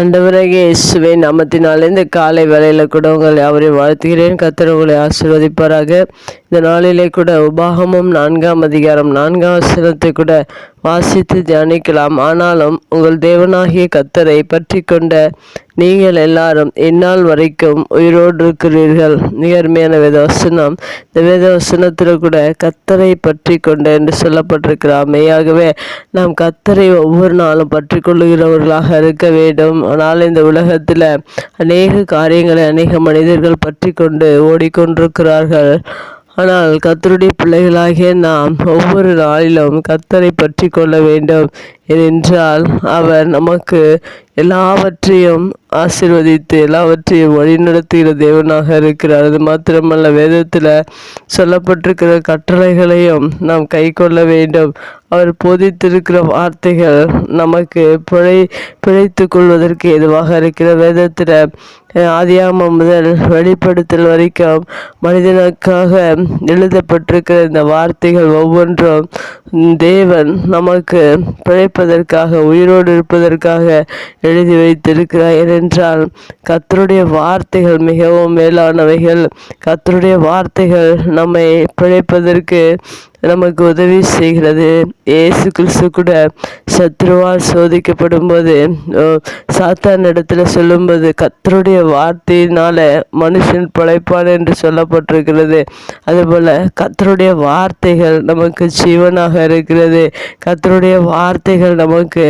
ஆண்டவராகிய இயேசுவை நாமத்தினாலே இந்த காலை வேலையில் கூட உங்களை அவரை வாழ்த்துகிறேன். கத்தர் உங்களை ஆசீர்வதிப்பாராக. இந்த நாளிலே கூட உபாகமும் நான்காம் அதிகாரம் நான்காம் வசனத்தை கூட வாசித்து தியானிக்கலாம். ஆனாலும் உங்கள் தேவனாகிய கத்தரை பற்றி கொண்ட நீங்கள் எல்லாரும் இந்நாள் வரைக்கும் உயிரோடு இருக்கிறீர்கள் நிகர்மையான வேதவசனம். இந்த வேதவசனத்தில் கூட கத்தரை பற்றி கொண்ட என்று சொல்லப்பட்டிருக்கிற மெய்யாகவே நாம் கத்தரை ஒவ்வொரு நாளும் பற்றி கொள்ளுகிறவர்களாக இருக்க வேண்டும். ஆனால் இந்த உலகத்தில் அநேக காரியங்களை அநேக மனிதர்கள் பற்றி கொண்டு ஓடிக்கொண்டிருக்கிறார்கள். ஆனால் கத்தருடைய பிள்ளைகளாகிய நாம் ஒவ்வொரு நாளிலும் கத்தரை பற்றி கொள்ள வேண்டும். ஏனென்றால் அவர் நமக்கு எல்லாவற்றையும் ஆசிர்வதித்து எல்லாவற்றையும் வழிநடத்துகிற தேவனாக இருக்கிறார். அது மாத்திரமல்ல வேதத்தில் சொல்லப்பட்டிருக்கிற கட்டளைகளையும் நாம் கை கொள்ள வேண்டும். அவர் போதித்திருக்கிற வார்த்தைகள் நமக்கு பிழை பிழைத்து கொள்வதற்கு எதுவாக இருக்கிற வேதத்தில் ஆதியாமம் முதல் வெளிப்படுத்தல் வரைக்கும் மனிதனுக்காக எழுதப்பட்டிருக்கிற இந்த வார்த்தைகள் ஒவ்வொன்றும் தேவன் நமக்கு பிழைப்ப இருப்பதற்காக உயிரோடு இருப்பதற்காக எழுதி வைத்திருக்கிறார் ஏனென்றால் கத்தருடைய வார்த்தைகள் மிகவும் மேலானவைகள். கத்தருடைய வார்த்தைகள் நம்மை பிழைப்பதற்கு நமக்கு உதவி செய்கிறது. ஏசு கிறிஸ்து கூட சத்ருவால் சோதிக்கப்படும் போது சாத்தான் இடத்துல சொல்லும்போது கத்தருடைய வார்த்தையினால மனுஷன் பிழைப்பான் என்று சொல்லப்பட்டிருக்கிறது. அதுபோல் கத்தருடைய வார்த்தைகள் நமக்கு ஜீவனாக இருக்கிறது. கத்தருடைய வார்த்தைகள் நமக்கு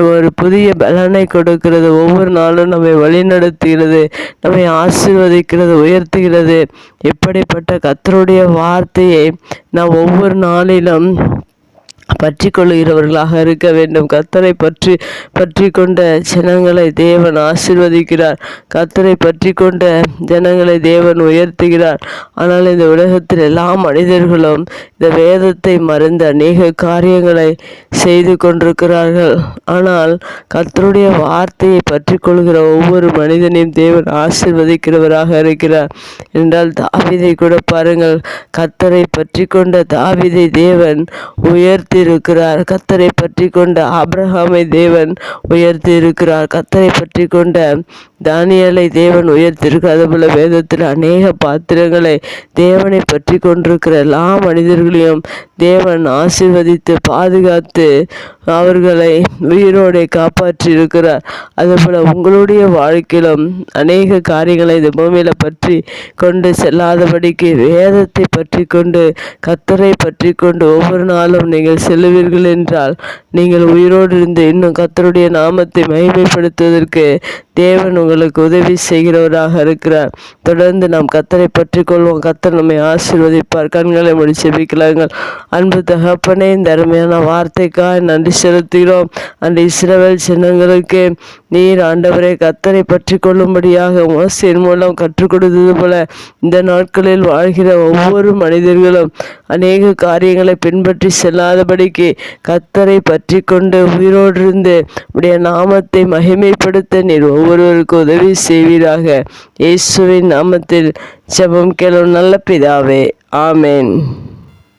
ஒரு புதிய பலனை கொடுக்கிறது. ஒவ்வொரு நாளும் நம்மை வழிநடத்துகிறது நம்மை ஆசீர்வதிக்கிறது உயர்த்துகிறது. இப்படிப்பட்ட கத்தருடைய வார்த்தையை நாம் ஒவ்வொரு நாளிலும் பற்றி கொள்ளுகிறவர்களாக இருக்க வேண்டும். கத்தரை பற்றி பற்றி கொண்ட ஜனங்களை தேவன் ஆசிர்வதிக்கிறார். கத்தரை பற்றி கொண்ட ஜனங்களை தேவன் உயர்த்துகிறார். ஆனால் இந்த உலகத்தில் எல்லா மனிதர்களும் இந்த வேதத்தை மறந்து அநேக காரியங்களை செய்து கொண்டிருக்கிறார்கள். ஆனால் கத்தருடைய வார்த்தையை பற்றி கொள்கிற ஒவ்வொரு மனிதனையும் தேவன் ஆசிர்வதிக்கிறவராக இருக்கிறார். என்றால் தாவிதை கூட பாருங்கள் கத்தரை பற்றி கொண்ட தாவிதை தேவன் உயர்த்த உயர்த்தியிருக்கிறார். கத்தரை பற்றி கொண்ட ஆப்ரஹாமை தேவன் உயர்த்தி இருக்கிறார் கத்தரை பற்றி கொண்ட தானியலை தேவன் உயர்த்தியிருக்கிறார். அதுபோல் வேதத்தில் அநேக பாத்திரங்களை தேவனை பற்றி கொண்டிருக்கிற எல்லா மனிதர்களையும் தேவன் ஆசிர்வதித்து பாதுகாத்து அவர்களை உயிரோடு காப்பாற்றியிருக்கிறார். அதுபோல் உங்களுடைய வாழ்க்கையிலும் அநேக காரியங்களை இந்த பூமியில் பற்றி கொண்டு செல்லாதபடிக்கு வேதத்தை பற்றி கொண்டு கத்தரை பற்றி கொண்டு ஒவ்வொரு நாளும் நீங்கள் செல்லுவீர்கள் என்றால் நீங்கள் உயிரோடு இருந்து இன்னும் கத்தருடைய நாமத்தை மகிமைப்படுத்துவதற்கு தேவன் உங்களுக்கு உதவி செய்கிறவராக இருக்கிறார். தொடர்ந்து நாம் கத்தரை பற்றி கொள்வோம். கத்தர் நம்மை ஆசீர்வதிப்பார். கண்களை முடிச்சு செபிக்கலாங்கள் அன்பு தகப்பனே இந்த அருமையான வார்த்தைக்காக நன்றி செலுத்துகிறோம். அந்த இஸ்ரவேல் சின்னங்களுக்கு நீர் ஆண்டவரை கத்தரை பற்றி கொள்ளும்படியாக மோசின் மூலம் கற்றுக் கொடுத்தது போல இந்த நாட்களில் வாழ்கிற ஒவ்வொரு மனிதர்களும் அநேக காரியங்களை பின்பற்றி செல்லாதபடிக்கு கத்தரை பற்றி கொண்டு உயிரோடு இருந்து உடைய நாமத்தை மகிமைப்படுத்த நீர் ஒவ்வொருவருக்கும் உதவி செய்வீராக. இயேசுவின் நாமத்தில் ஜெபம் கேளும் நல்ல பிதாவே. ஆமேன்.